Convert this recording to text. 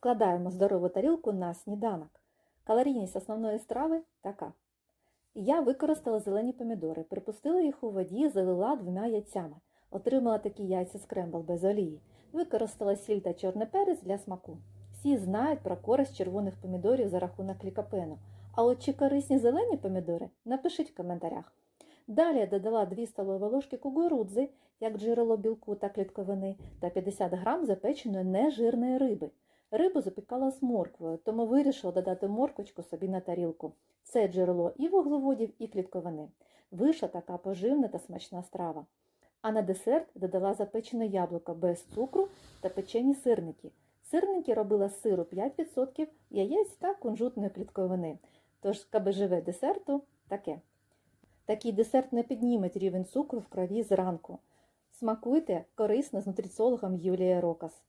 Складаємо здорову тарілку на сніданок. Калорійність основної страви така. Я використала зелені помідори, припустила їх у воді, залила двома яйцями. Отримала такі яйця скрембл без олії. Використала сіль та чорний перець для смаку. Всі знають про користь червоних помідорів за рахунок лікопену. А от чи корисні зелені помідори? Напишіть в коментарях. Далі я додала 2 столові ложки кукурудзи, як джерело білку та клітковини, та 50 грам запеченої нежирної риби. Рибу запікала з морквою, тому вирішила додати морквочку собі на тарілку. Це джерело і вуглеводів, і клітковини. Вийшла така поживна та смачна страва. А на десерт додала запечене яблуко без цукру та печені сирники. Сирники робила з сиру 5%, яєць та кунжутної клітковини. Тож кабежеве десерту таке. Такий десерт не підніметь рівень цукру в крові зранку. Смакуйте корисно з нутриціологом Юлією Рокас.